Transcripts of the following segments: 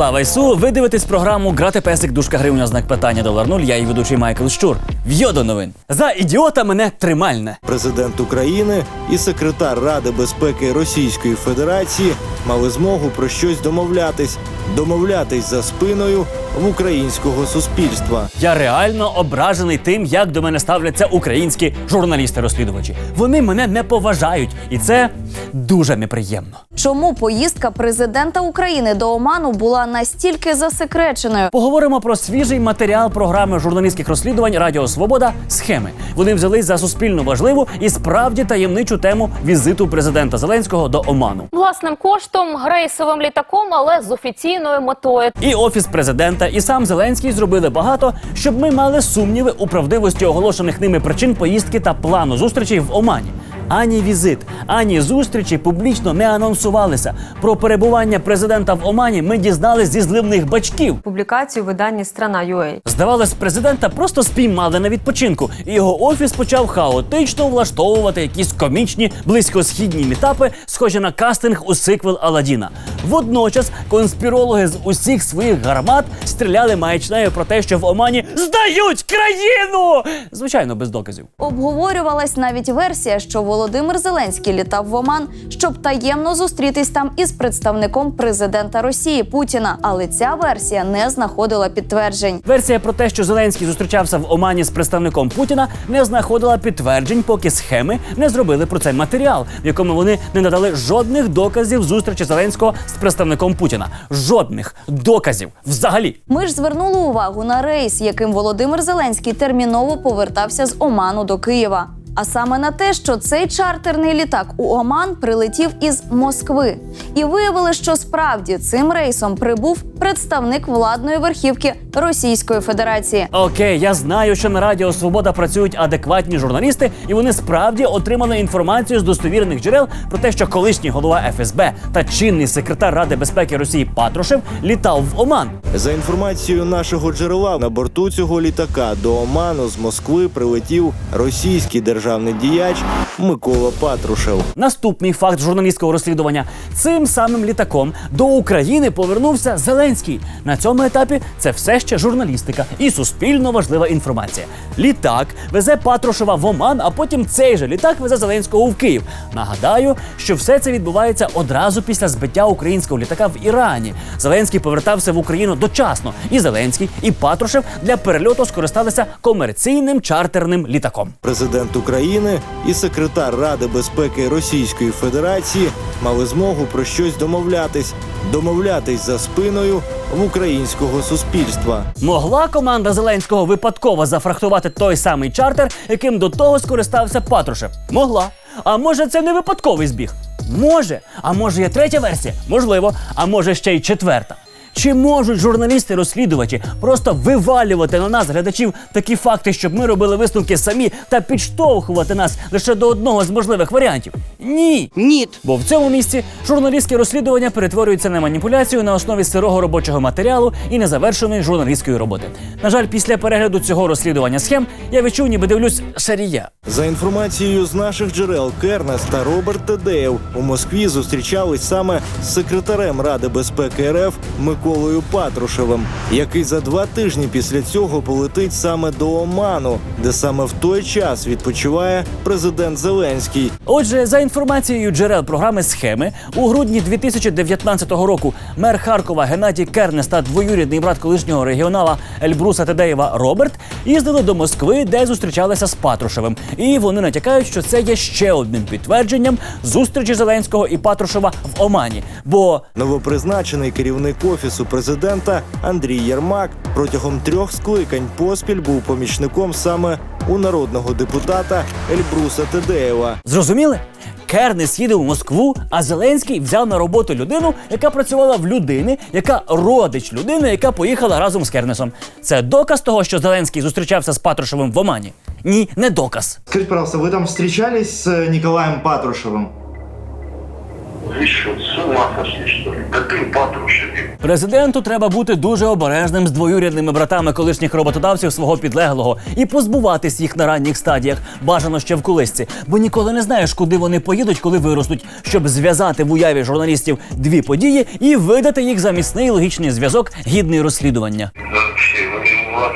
Слава Ісу! Ви дивитесь програму Грати песик дужка гривня знак питання долар нуль. Я і ведучий Майкл Щур. В'йо новин. За ідіота мене тримальне. Президент України і секретар Ради безпеки Російської Федерації мали змогу про щось домовлятись, домовлятись за спиною в українського суспільства. Я реально ображений тим, як до мене ставляться українські журналісти-розслідувачі. Вони мене не поважають, і це дуже неприємно. Чому поїздка президента України до Оману була настільки засекреченою? Поговоримо про свіжий матеріал програми журналістських розслідувань Радіо Свобода схеми. Вони взялись за суспільно важливу і справді таємничу тему візиту президента Зеленського до Оману. Власним коштом, рейсовим літаком, але з офіційною метою. І офіс президента, і сам Зеленський зробили багато, щоб ми мали сумніви у правдивості оголошених ними причин поїздки та плану зустрічей в Омані. Ані візит, ані зустрічі публічно не анонсувалися. Про перебування президента в Омані ми дізнались зі зливних бачків. публікацію в виданні Страна.ua. Здавалось, президента просто спіймали на відпочинку, і його офіс почав хаотично влаштовувати якісь комічні близькосхідні мітапи, схожі на кастинг у сиквел Аладдіна. Водночас конспірологи з усіх своїх гармат стріляли маячнею про те, що в Омані здають країну. Звичайно, без доказів. Обговорювалась навіть версія, що Володимир Зеленський літав в Оман, щоб таємно зустрітись там із представником президента Росії Путіна. Але ця версія не знаходила підтверджень. Версія про те, що Зеленський зустрічався в Омані з представником Путіна, не знаходила підтверджень, поки схеми не зробили про це матеріал, в якому вони не надали жодних доказів зустрічі Зеленського з представником Путіна. Жодних доказів взагалі. Ми ж звернули увагу на рейс, яким Володимир Зеленський терміново повертався з Оману до Києва. А саме на те, що цей чартерний літак у Оман прилетів із Москви, і виявили, що справді цим рейсом прибув представник владної верхівки Російської Федерації. Окей, я знаю, що на Радіо Свобода працюють адекватні журналісти, і вони справді отримали інформацію з достовірних джерел про те, що колишній голова ФСБ та чинний секретар Ради безпеки Росії Патрушев літав в Оман. За інформацією нашого джерела, на борту цього літака до Оману з Москви прилетів російський державний діяч Микола Патрушев. Наступний факт журналістського розслідування: цим самим літаком до України повернувся Зеленський. На цьому етапі це все ще журналістика і суспільно важлива інформація. Літак везе Патрушева в Оман, а потім цей же літак везе Зеленського в Київ. Нагадаю, що все це відбувається одразу після збиття українського літака в Ірані. Зеленський повертався в Україну дочасно. І Зеленський, і Патрушев для перельоту скористалися комерційним чартерним літаком. Президент України і секретар Ради безпеки Російської Федерації мали змогу про щось домовлятись, домовлятись за спиною в українського суспільства. Могла команда Зеленського випадково зафрахтувати той самий чартер, яким до того скористався Патрушев? Могла. А може, це не випадковий збіг? Може. А може є третя версія? Можливо. А може ще й четверта. Чи можуть журналісти-розслідувачі просто вивалювати на нас, глядачів, такі факти, щоб ми робили висновки самі та підштовхувати нас лише до одного з можливих варіантів? Ні. Ні. Бо в цьому місці журналістське розслідування перетворюється на маніпуляцію на основі сирого робочого матеріалу і незавершеної журналістської роботи. На жаль, після перегляду цього розслідування схем я відчув, ніби дивлюсь шарія. За інформацією з наших джерел, Кернес та Роберт Тедеєв у Москві зустрічались саме з секретарем Ради безпеки РФ Миколою Патрушевим, який за два тижні після цього полетить саме до Оману, де саме в той час відпочиває президент Зеленський. Отже, за інформацією джерел програми схеми, у грудні 2019 року мер Харкова Геннадій Кернес та двоюрідний брат колишнього регіонала Ельбруса Тедеєва Роберт їздили до Москви, де зустрічалися з Патрушевим. І вони натякають, що це є ще одним підтвердженням зустрічі Зеленського і Патрушева в Омані. Бо Новопризначений керівник офісу президента Андрій Єрмак протягом трьох скликань поспіль був помічником саме у народного депутата Ельбруса Тедеєва. Зрозуміли? Кернес їде в Москву, а Зеленський взяв на роботу людину, яка працювала в людини, яка родич людини, яка поїхала разом з Кернесом. Це доказ того, що Зеленський зустрічався з Патрушевим в Омані? Ні, не доказ. Скажите, пожалуйста, вы там встречались с э, Николаем Патрушевым? Вы что, с ума сошли, что ли? Да ты, Патрушевин. Президенту треба бути дуже обережним з двоюрідними братами колишніх роботодавців свого підлеглого і позбуватись їх на ранніх стадіях, бажано ще в колисці, бо ніколи не знаєш, куди вони поїдуть, коли виростуть, щоб зв'язати в уяві журналістів дві події і видати їх за міцний логічний зв'язок, гідний розслідування. Да вообще, вы, у вас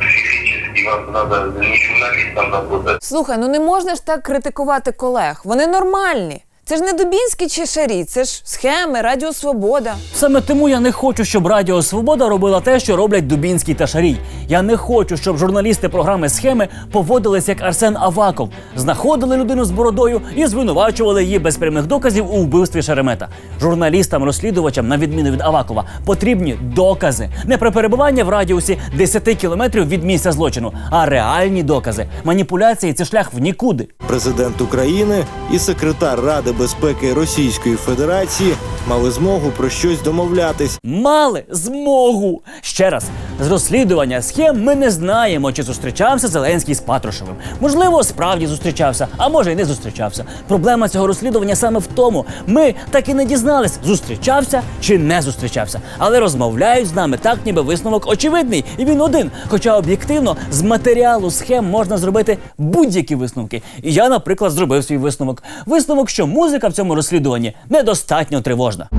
психически вам надо не журналистом работать. Слухай, ну не можна ж так критикувати колег. Вони нормальні. Це ж не Дубінський чи Шарі, це ж схеми, Радіо Свобода. Саме тому я не хочу, щоб Радіо Свобода робила те, що роблять Дубінський та Шарій. Я не хочу, щоб журналісти програми схеми поводились як Арсен Аваков, знаходили людину з бородою і звинувачували її без прямих доказів у вбивстві Шеремета. Журналістам-розслідувачам, на відміну від Авакова, потрібні докази не про перебування в радіусі 10 кілометрів від місця злочину, а реальні докази. Маніпуляції це шлях в нікуди. Президент України і секретар Ради безпеки Російської Федерації мали змогу про щось домовлятись. мали змогу. Ще раз, з розслідування схем ми не знаємо, чи зустрічався Зеленський з Патрушевим. Можливо, справді зустрічався, а може й не зустрічався. Проблема цього розслідування саме в тому: ми так і не дізнались, зустрічався чи не зустрічався. Але розмовляють з нами так, ніби висновок очевидний, і він один. Хоча об'єктивно з матеріалу схем можна зробити будь-які висновки. І я, наприклад, зробив свій висновок. Висновок, що музика в цьому розслідуванні недостатньо тривожна.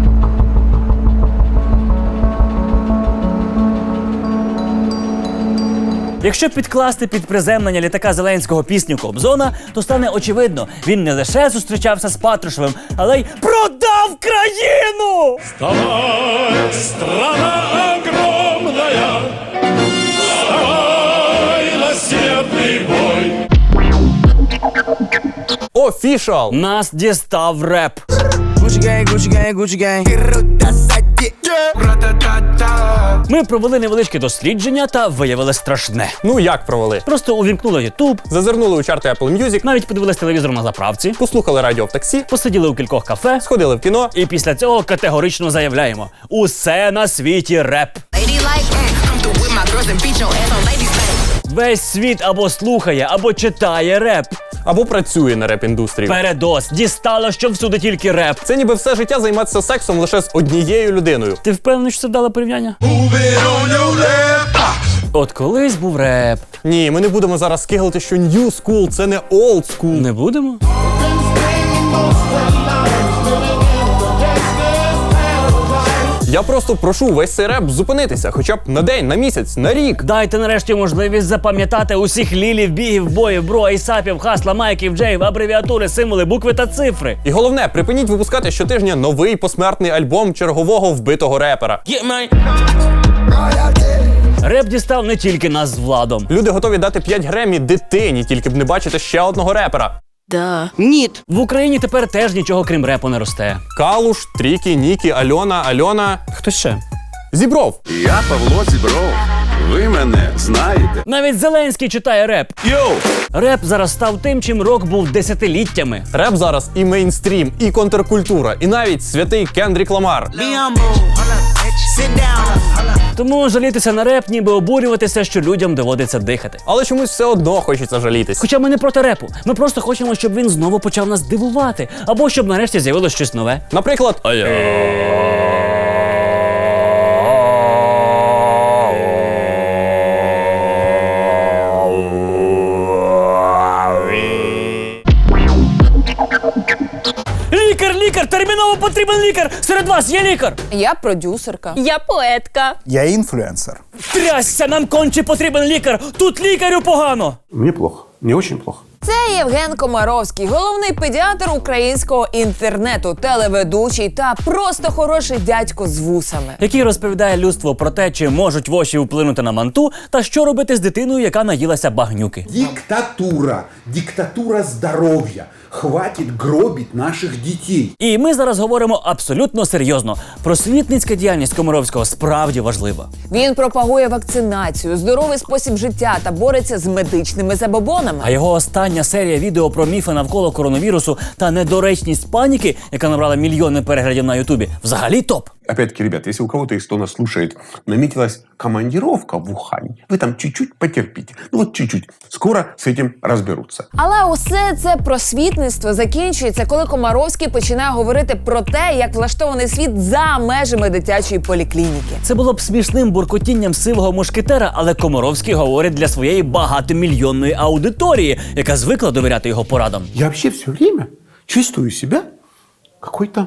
Якщо підкласти під приземлення літака Зеленського пісню Кобзона, то стане очевидно, він не лише зустрічався з Патрушевим, але й продав країну! Вставай, страна огромная, вставай на степный бой. Офішал! Нас дістав реп. Ми провели невеличке дослідження та виявили страшне. Ну як провели? Просто увімкнули Ютуб, Зазирнули у чарти Apple Music, навіть подивились телевізор на заправці, послухали радіо в таксі, посиділи у кількох кафе. сходили в кіно. І після цього категорично заявляємо: усе на світі реп. Весь світ або слухає, або читає реп. Або працює на реп-індустрії. Передос дістало, що всюди тільки реп. Це ніби все життя займатися сексом лише з однією людиною. Ти впевнений, що це дало порівняння? От колись був реп. Ні, ми не будемо зараз скиглити, що new school – це не old school. Не будемо? Я просто прошу весь цей реп зупинитися, хоча б на день, на місяць, на рік. Дайте нарешті можливість запам'ятати усіх лілів, бігів, боїв, бро, айсапів, хасла, майків, джеїв, абревіатури, символи, букви та цифри. І головне, припиніть випускати щотижня новий посмертний альбом чергового вбитого репера. Реп дістав не тільки нас з владом. Люди готові дати 5 гремі дитині, тільки б не бачити ще одного репера. Нет. В Україні тепер теж нічого крім репу не росте. Калуш, Трікі, Нікі, Альона, Альона. Хто ще? Зібров. Я Павло Зібров. Ви мене знаєте. Навіть Зеленський читає реп. Йоу! Реп зараз став тим, чим рок був десятиліттями. Реп зараз і мейнстрім, і контркультура, і навіть святий Кендрік Ламар. Тому жалітися на реп, ніби обурюватися, що людям доводиться дихати. Але чомусь все одно хочеться жалітись. Хоча ми не проти репу. Ми просто хочемо, щоб він знову почав нас дивувати, або щоб нарешті з'явилось щось нове. Наприклад, потрібен лікар! Серед вас є лікар! Я продюсерка. Я поетка. Я інфлюенсер. Трясся, нам конче потрібен лікар! Тут лікарю погано! Мне плохо. Мне очень плохо. Це Євген Комаровський, головний педіатр українського інтернету, телеведучий та просто хороший дядько з вусами. Який розповідає людству про те, чи можуть воші вплинути на манту, та що робити з дитиною, яка наїлася багнюки. Диктатура. Диктатура здоров'я. Хватит гробить наших дітей. І ми зараз говоримо абсолютно серйозно. Просвітницька діяльність Комаровського справді важлива. Він пропагує вакцинацію, здоровий спосіб життя та бореться з медичними забобонами. А його остання серія відео про міфи навколо коронавірусу та недоречність паніки, яка набрала мільйони переглядів на Ютубі, взагалі топ. Опять-таки, ребят, если у кого-то из кто нас слушает, наметилась командировка в Ухань, вы там чуть-чуть потерпите. Ну вот чуть-чуть. Скоро с этим разберутся. Але усе це просвітництво закінчується, коли Комаровський починає говорити про те, як влаштований світ за межами дитячої поліклініки. Це було б смішним буркотінням сивого мушкетера, але Комаровський говорить для своєї багатомільйонної аудиторії, яка звикла довіряти його порадам. Я вообще все время чувствую себя какой-то...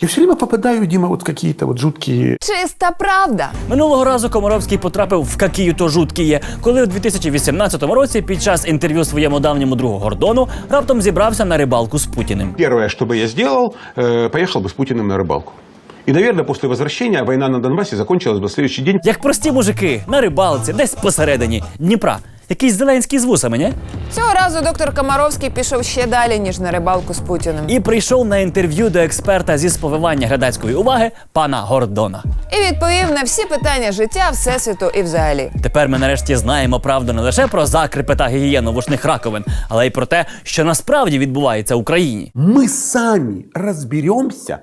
Я все время попадаю, Дима, вот в какие-то вот жуткие... Чиста правда. Минулого разу Комаровський потрапив в какію то жуткіє, коли у 2018 році під час інтерв'ю своєму давньому другу Гордону раптом зібрався на рибалку з Путіним. Первое, что бы я сделал, э, поехал бы с Путиным на рыбалку. И, наверное, после возвращения война на Донбассе закончилась бы в следующий день. Як прості мужики на рибалці, десь посередині Дніпра. Якийсь Зеленський з вусами, ні? Цього разу доктор Комаровський пішов ще далі, ніж на рибалку з Путіним. І прийшов на інтерв'ю до експерта зі сповивання глядацької уваги пана Гордона. І відповів на всі питання життя, всесвіту і взагалі. Тепер ми нарешті знаємо правду не лише про закрипи та гігієну вушних раковин, але й про те, що насправді відбувається в Україні. Мы сами разберемся,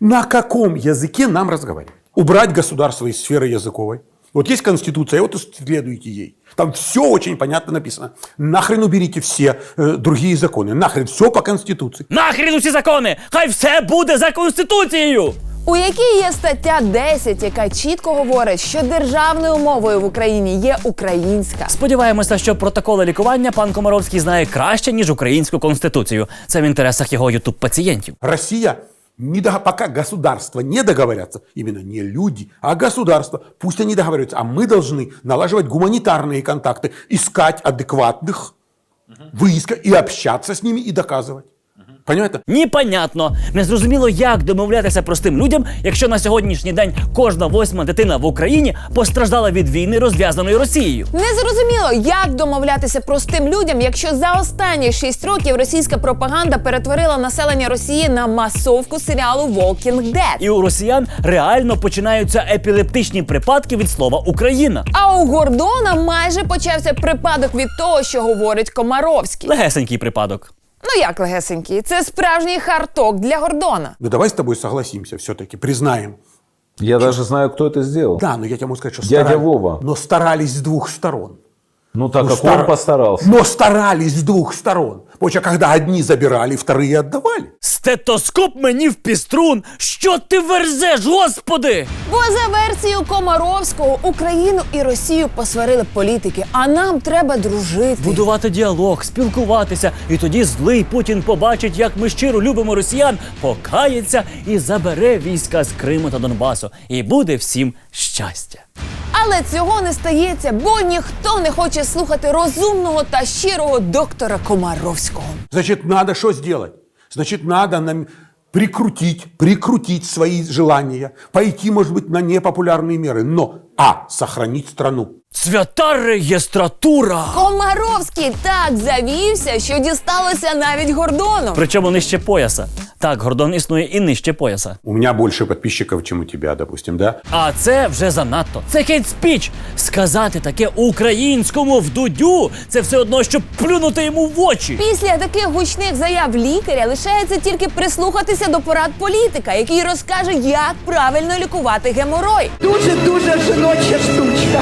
на каком языке нам разговаривать. Убрать государство из сферы языковой. Вот есть Конституция, вот и следуйте ей. Там все очень понятно написано. Нахрен уберите все э, другие законы. Нахрен все по Конституции. Нахрін усі закони! Хай все буде за конституцією! У якій є стаття 10, яка чітко говорить, що державною мовою в Україні є українська. Сподіваємося, що протоколи лікування пан Комаровський знає краще ніж українську конституцію. Це в інтересах його ютуб пацієнтів. Россия, не дог- пока государства не договорятся, именно не люди, а государства, пусть они договариваются, а мы должны налаживать гуманитарные контакты, искать адекватных, выискать и общаться с ними и доказывать. Понимаете? Непонятно, незрозуміло, як домовлятися простим людям, якщо на сьогоднішній день кожна восьма дитина в Україні постраждала від війни, розв'язаної Росією. Незрозуміло, як домовлятися простим людям, якщо за останні 6 років російська пропаганда перетворила населення Росії на масовку серіалу Walking Dead. І у росіян реально починаються епілептичні припадки від слова Україна. А у Гордона майже почався припадок від того, що говорить Комаровський. Легесенький припадок. Ну як легесенький, це справжній харток для Гордона. Ну давай с тобой согласимся все-таки, признаем. Я даже знаю, кто это сделал. Да, но я тебе могу сказать, что Дядя старались. Вова. Но старались с двух сторон. Ну так Ну, как стар- он постарался. Но старались с двух сторон. Что когда одни забирали, вторые отдавали. Стетоскоп мені в піструн. Що ти верзеш, господи? Бо за версією Комаровського Україну і Росію посварили політики, а нам треба дружити. Будувати діалог, спілкуватися, і тоді злий Путін побачить, як ми щиро любимо росіян, покається і забере війська з Криму та Донбасу. І буде всім щастя. Але цього не стається, бо ніхто не хоче слухати розумного та щирого доктора Комаровського. Значит, надо что сделать? Значит, надо нам прикрутить, прикрутить свои желания, пойти, может быть, на непопулярные меры, но, а, сохранить страну. Свята реєстратура! Комаровський так завівся, що дісталося навіть Гордону. Причому нижче пояса. Так, Гордон існує і нижче пояса. У меня больше подписчиков, чем у тебя, допустим, да? А це вже занадто. Це хейт-спіч. Сказати таке українському в дудю це все одно, що плюнути йому в очі. Після таких гучних заяв лікаря лишається тільки прислухатися до порад політика, який розкаже, як правильно лікувати геморой. Дуже дуже жіноча штучка.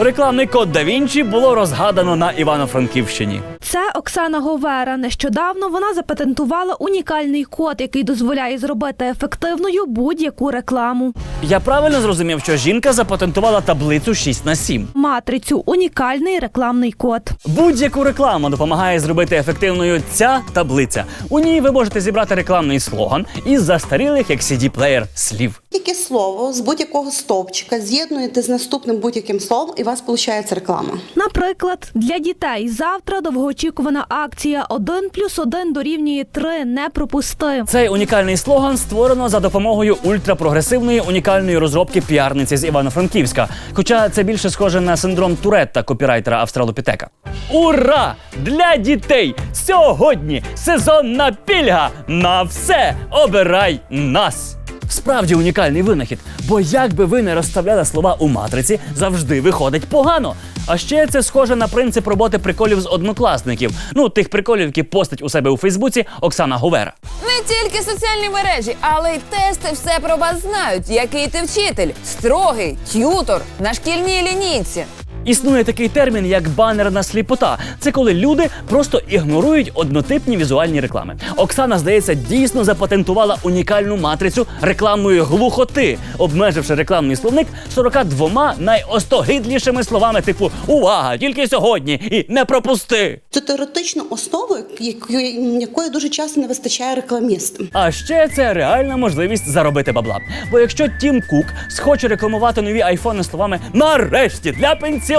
Рекламний код да Вінчі було розгадано на Івано-Франківщині. Це Оксана Говера. Нещодавно вона запатентувала унікальний код, який дозволяє зробити ефективною будь-яку рекламу. Я правильно зрозумів, що жінка запатентувала таблицю 6 на 7. Матрицю унікальний рекламний код. Будь-яку рекламу допомагає зробити ефективною ця таблиця. У ній ви можете зібрати рекламний слоган із застарілих як CD-плеєр слів. Яке слово з будь-якого стовпчика з'єднуєте з наступним будь-яким словом, і вас виходить реклама. Наприклад, для дітей завтра довгоочікувана акція 1 плюс 1 дорівнює 3. Не пропусти. Цей унікальний слоган створено за допомогою ультрапрогресивної унікальної розробки піарниці з Івано-Франківська. Хоча це більше схоже на синдром Туретта копірайтера Австралопітека. Ура! Для дітей! Сьогодні сезонна пільга! На все! Обирай нас! Справді унікальний винахід, бо як би ви не розставляли слова у матриці, завжди виходить погано. А ще це схоже на принцип роботи приколів з однокласників. Ну, тих приколів, які постить у себе у Фейсбуці Оксана Говера. Не тільки соціальні мережі, але й тести все про вас знають. Який ти вчитель, строгий, т'ютор на шкільній лінійці. Існує такий термін, як банерна сліпота. Це коли люди просто ігнорують однотипні візуальні реклами. Оксана, здається, дійсно запатентувала унікальну матрицю рекламної глухоти, обмеживши рекламний словник 42 найостогидлішими словами, типу Увага! Тільки сьогодні і не пропусти! Це теоретична основа, якої, якої дуже часто не вистачає рекламістам. А ще це реальна можливість заробити бабла. Бо якщо Тім Кук схоче рекламувати нові айфони словами нарешті для пенсіонерів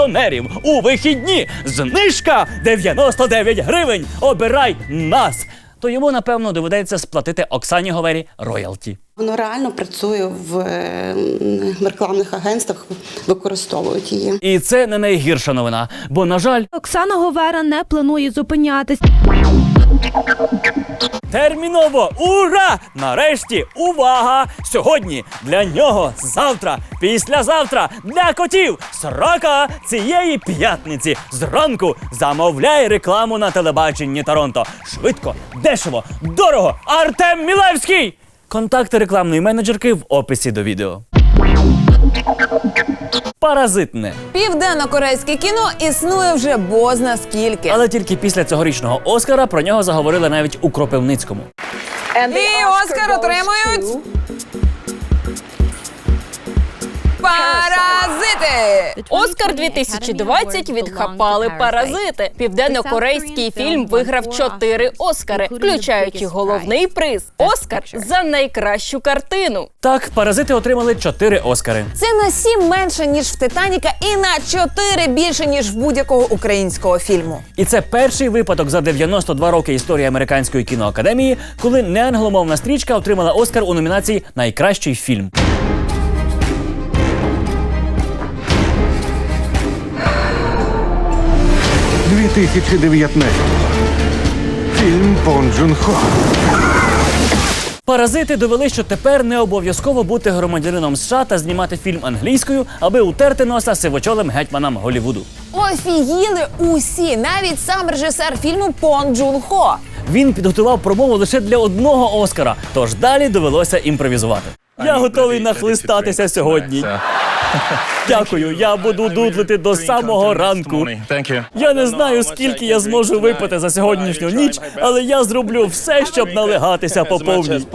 у вихідні знижка 99 гривень. Обирай нас. То йому напевно доведеться сплатити Оксані Говері роялті. Воно реально працює в, е, в рекламних агентствах, використовують її. І це не найгірша новина. Бо, на жаль, Оксана Говера не планує зупинятись. Терміново ура! Нарешті увага! Сьогодні для нього, завтра, післязавтра для котів. Срока цієї п'ятниці зранку замовляй рекламу на телебаченні Торонто. Швидко, дешево, дорого. Артем Мілевський! Контакти рекламної менеджерки в описі до відео. Паразитне. Південно-корейське кіно існує вже бозна скільки. Але тільки після цьогорічного Оскара про нього заговорили навіть у Кропивницькому. І Оскар отримують. Паразити! Оскар 2020 відхапали паразити. Південно-корейський фільм виграв чотири Оскари, включаючи головний приз Оскар за найкращу картину. Так, паразити отримали чотири Оскари. Це на сім менше ніж в Титаніка, і на чотири більше ніж в будь-якого українського фільму. І це перший випадок за 92 роки історії американської кіноакадемії, коли неангломовна стрічка отримала Оскар у номінації Найкращий фільм. Фільм Пон Джун Хо. Паразити довели, що тепер не обов'язково бути громадянином США та знімати фільм англійською, аби утерти носа сивочолим гетьманам Голівуду. Офігіли усі, навіть сам режисер фільму Пон Джун Хо. Він підготував промову лише для одного Оскара, тож далі довелося імпровізувати. Я готовий нахлистатися сьогодні. Дякую, я буду дудлити до самого ранку. Я не знаю, скільки я зможу випити за сьогоднішню ніч, але я зроблю все, щоб налегатися по повній.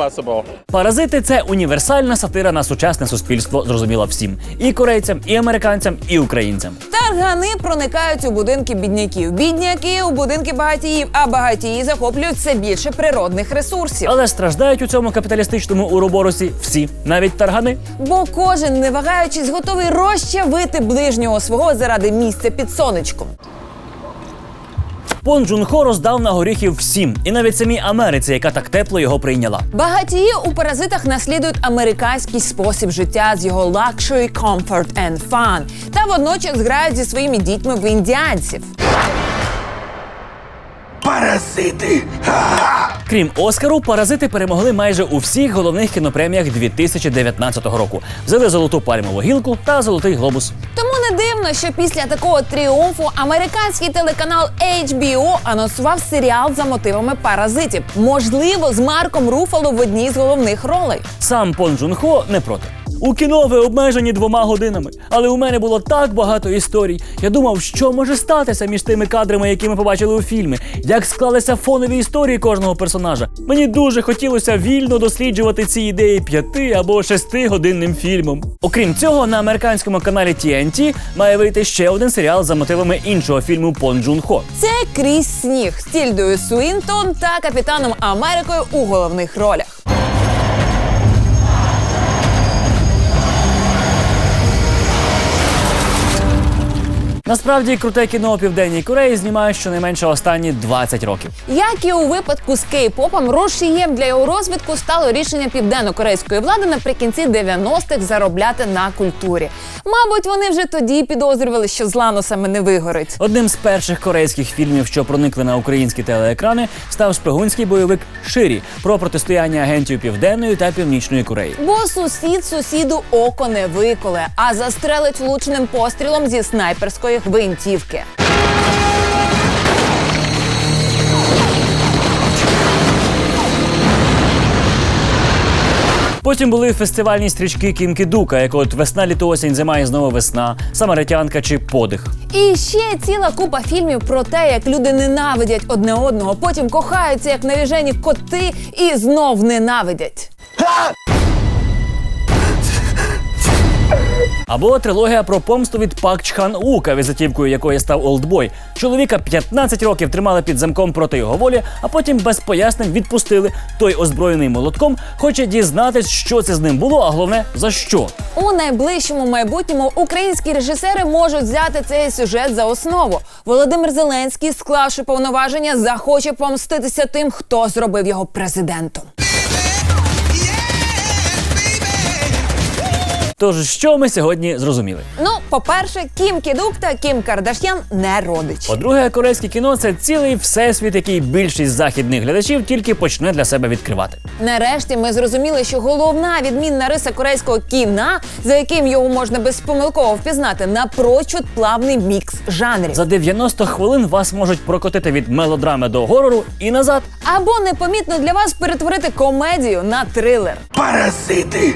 Паразити це універсальна сатира на сучасне суспільство, зрозуміла всім і корейцям, і американцям, і українцям. Таргани проникають у будинки бідняків, бідняки у будинки багатіїв, а багатії захоплюють все більше природних ресурсів. Але страждають у цьому капіталістичному уроборосі всі, навіть таргани. Бо кожен, не вагаючись, готовий розчавити ближнього свого заради місця під сонечком. Пон Джун Хо роздав на горіхів всім, і навіть самій Америці, яка так тепло його прийняла. Багатії у паразитах наслідують американський спосіб життя з його luxury, comfort and fun, та водночас грають зі своїми дітьми в індіанців. Паразити! Крім Оскару, паразити перемогли майже у всіх головних кінопреміях 2019 року. Взяли золоту пальмову гілку та золотий глобус. Тому не дивно, що після такого тріумфу американський телеканал HBO анонсував серіал за мотивами паразитів, можливо, з Марком Руфало в одній з головних ролей. Сам Пон Джун Хо не проти. У кіно ви обмежені двома годинами, але у мене було так багато історій. Я думав, що може статися між тими кадрами, які ми побачили у фільмі, як склалися фонові історії кожного персонажа. Мені дуже хотілося вільно досліджувати ці ідеї п'яти або шести годинним фільмом. Окрім цього, на американському каналі TNT має вийти ще один серіал за мотивами іншого фільму Пон Джун Хо. Це крізь сніг з Тільдою Суінтон та капітаном Америкою у головних ролях. Насправді круте кіно у південній Кореї знімають щонайменше останні 20 років. Як і у випадку з кей-попом, рушієм для його розвитку стало рішення південно-корейської влади наприкінці 90-х заробляти на культурі. Мабуть, вони вже тоді підозрювали, що з ланосами не вигорить. Одним з перших корейських фільмів, що проникли на українські телеекрани, став шпигунський бойовик Ширі про протистояння агентів Південної та Північної Кореї. Бо сусід сусіду око не виколе, а застрелить влучним пострілом зі снайперської нової гвинтівки. Потім були фестивальні стрічки Кімки Дука, як от весна, літо, осінь, зима і знову весна, самаритянка чи подих. І ще ціла купа фільмів про те, як люди ненавидять одне одного, потім кохаються як навіжені коти і знов ненавидять. Або трилогія про помсту від Пак Чхан Ука, візитівкою якої став Олдбой. Чоловіка 15 років тримали під замком проти його волі, а потім без пояснень відпустили. Той озброєний молотком хоче дізнатись, що це з ним було, а головне за що. У найближчому майбутньому українські режисери можуть взяти цей сюжет за основу. Володимир Зеленський, склавши повноваження, захоче помститися тим, хто зробив його президентом. Тож що ми сьогодні зрозуміли? Ну, по-перше, Кім Кідук та Кім Кардаш'ян не родичі. По-друге, корейське кіно це цілий всесвіт, який більшість західних глядачів тільки почне для себе відкривати. Нарешті ми зрозуміли, що головна відмінна риса корейського кіна, за яким його можна безпомилково впізнати, напрочуд плавний мікс жанрів. За 90 хвилин вас можуть прокотити від мелодрами до горору і назад. Або непомітно для вас перетворити комедію на трилер. Паразити!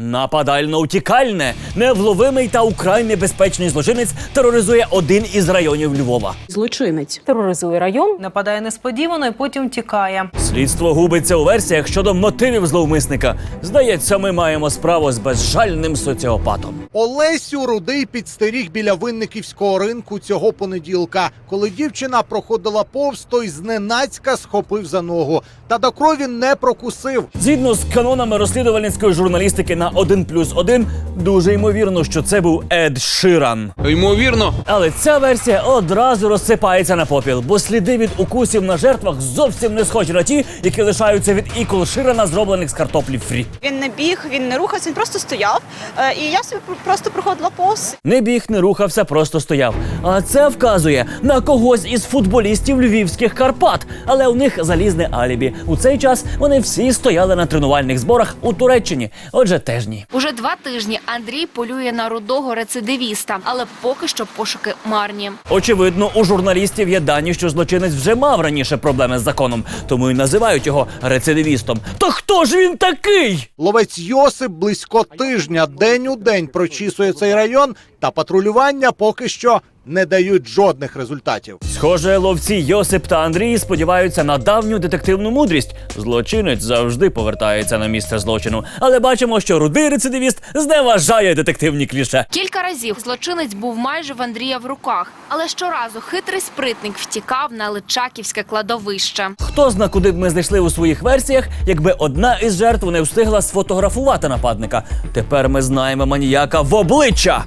Нападально-утікальне, невловимий та украй небезпечний злочинець тероризує один із районів Львова. Злочинець тероризує район, нападає несподівано і потім тікає. Слідство губиться у версіях щодо мотивів зловмисника. Здається, ми маємо справу з безжальним соціопатом. Олесю Рудий підстеріг біля винниківського ринку цього понеділка. Коли дівчина проходила повз, той зненацька схопив за ногу. Та до крові не прокусив. Згідно з канонами розслідувальницької журналістики на 1 плюс 1, дуже ймовірно, що це був Ед Ширан. Ймовірно. Але ця версія одразу розсипається на попіл, бо сліди від укусів на жертвах зовсім не схожі на ті, які лишаються від ікол Ширана, зроблених з картоплі фрі. Він не біг, він не рухався, він просто стояв. Е, І я собі просто проходила повз. Не біг, не рухався, просто стояв. А це вказує на когось із футболістів львівських Карпат. Але у них залізне алібі. У цей час вони всі стояли на тренувальних зборах у Туреччині. Отже, теж ні. Уже два тижні Андрій полює на рудого рецидивіста, але поки що пошуки марні. Очевидно, у журналістів є дані, що злочинець вже мав раніше проблеми з законом, тому і називають його рецидивістом. То хто ж він такий? Ловець Йосип близько тижня день у день прочісує цей район, та патрулювання поки що не дають жодних результатів. Схоже, ловці Йосип та Андрій сподіваються на давню детективну мудрість. Злочинець завжди повертається на місце злочину, але бачимо, що рудий рецидивіст зневажає детективні кліше. Кілька разів злочинець був майже в Андрія в руках, але щоразу хитрий спритник втікав на Личаківське кладовище. Хто зна, куди б ми знайшли у своїх версіях, якби одна із жертв не встигла сфотографувати нападника. Тепер ми знаємо маніяка в обличчя.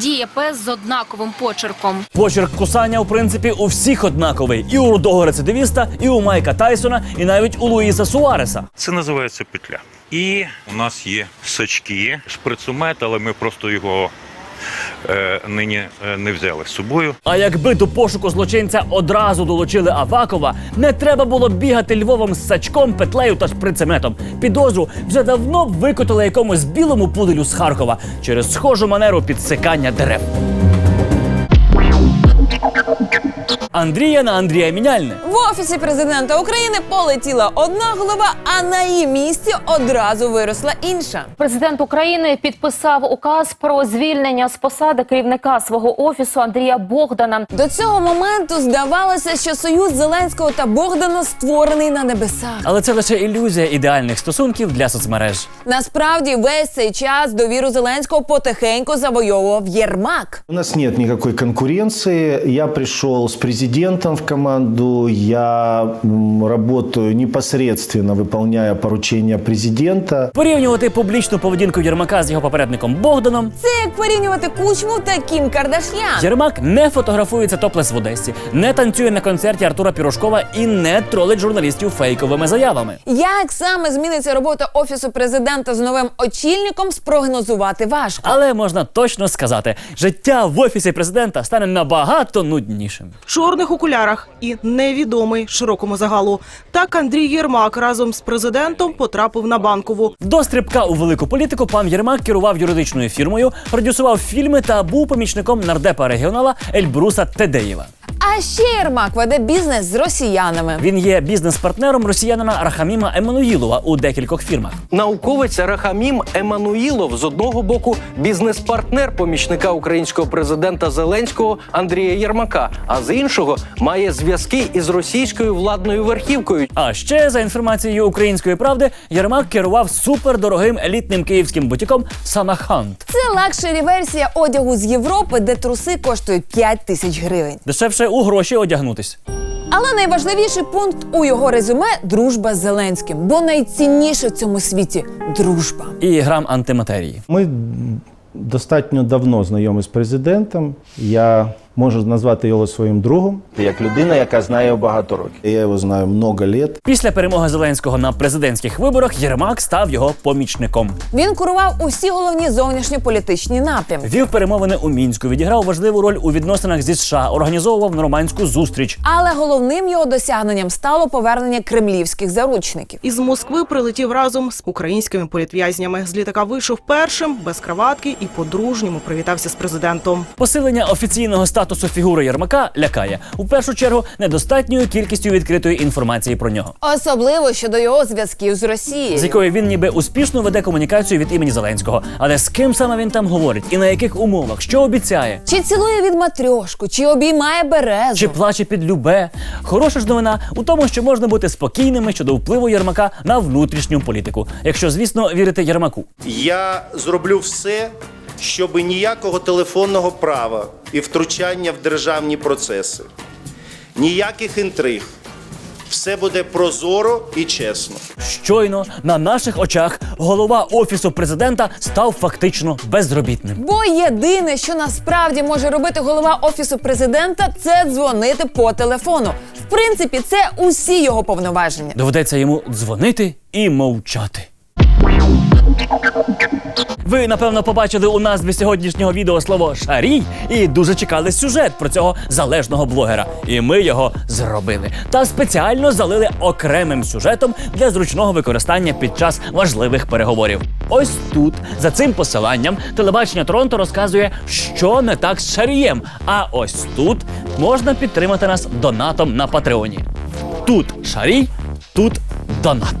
Діє пес з однаковим почерком. Почерк кусання, в принципі, у всіх однаковий: і у рудого рецидивіста, і у Майка Тайсона, і навіть у Луїса Суареса. Це називається петля. І у нас є сачки, шприцумет, але ми просто його е, нині е, не взяли з собою. А якби до пошуку злочинця одразу долучили Авакова, не треба було бігати Львовом з сачком, петлею та шприцеметом. Підозру вже давно б викотили якомусь білому пуделю з Харкова через схожу манеру підсикання дерев. Андрія на Андрія Міняльне. В офісі президента України полетіла одна голова, а на її місці одразу виросла інша. Президент України підписав указ про звільнення з посади керівника свого офісу Андрія Богдана. До цього моменту здавалося, що союз Зеленського та Богдана створений на небесах. Але це лише ілюзія ідеальних стосунків для соцмереж. Насправді весь цей час довіру Зеленського потихеньку завойовував Єрмак. У нас нет никакой конкуренции. Я пришел с президентом в команду. Я работаю непосредственно, выполняя поручения президента. Порівнювати публічну поведінку Єрмака з його попередником Богданом. Це як порівнювати кучму та Кім Кардаш'ян. Єрмак не фотографується топлес в Одесі, не танцює на концерті Артура Пірожкова і не тролить журналістів фейковими заявами. Як саме зміниться робота офісу президента з новим очільником, спрогнозувати важко. Але можна точно сказати, життя в офісі президента стане набагато нуднішим. Чорних окулярах і невідомий широкому загалу. Так Андрій Єрмак разом з президентом потрапив на банкову. До стрибка у велику політику пан Єрмак керував юридичною фірмою, продюсував фільми та був помічником нардепа регіонала Ельбруса Тедеєва. А ще Єрмак веде бізнес з росіянами. Він є бізнес-партнером росіянина Рахаміма Еммануїлова у декількох фірмах. Науковець Рахамім Еммануїлов з одного боку бізнес-партнер помічника українського президента Зеленського Андрія Єрмака, а з іншого має зв'язки із російською владною верхівкою. А ще за інформацією української правди, Єрмак керував супердорогим елітним київським бутіком Санахант. Це лакшері версія одягу з Європи, де труси коштують 5 тисяч гривень. Дешевше у гроші одягнутись. Але найважливіший пункт у його резюме дружба з Зеленським, бо найцінніше в цьому світі дружба. І грам антиматерії. Ми достатньо давно знайомі з президентом. Я можу назвати його своїм другом, як людина, яка знає його багато років. Я його знаю много літ. Після перемоги Зеленського на президентських виборах Єрмак став його помічником. Він курував усі головні зовнішньополітичні напрямки. Вів перемовини у мінську, відіграв важливу роль у відносинах зі США, організовував нормандську зустріч. Але головним його досягненням стало повернення кремлівських заручників. Із Москви прилетів разом з українськими політв'язнями. З літака вийшов першим без краватки і по-дружньому привітався з президентом. Посилення офіційного статусу фігури Єрмака лякає у першу чергу недостатньою кількістю відкритої інформації про нього, Особливо щодо його зв'язків з Росією. з якою він ніби успішно веде комунікацію від імені Зеленського. Але з ким саме він там говорить і на яких умовах, що обіцяє? Чи цілує від матрьошку, чи обіймає березу. Чи плаче під любе? Хороша ж новина у тому, що можна бути спокійними щодо впливу Єрмака на внутрішню політику, якщо, звісно, вірити Єрмаку. Я зроблю все, щоб ніякого телефонного права і втручання в державні процеси, ніяких інтриг. Все буде прозоро і чесно. Щойно на наших очах голова офісу президента став фактично безробітним. Бо єдине, що насправді може робити голова офісу президента, це дзвонити по телефону. В принципі, це усі його повноваження. Доведеться йому дзвонити і мовчати. Ви напевно побачили у назві сьогоднішнього відео слово шарій і дуже чекали сюжет про цього залежного блогера. І ми його зробили. Та спеціально залили окремим сюжетом для зручного використання під час важливих переговорів. Ось тут, за цим посиланням, телебачення Торонто розказує, що не так з шарієм. А ось тут можна підтримати нас донатом на Патреоні. Тут шарій, тут донат.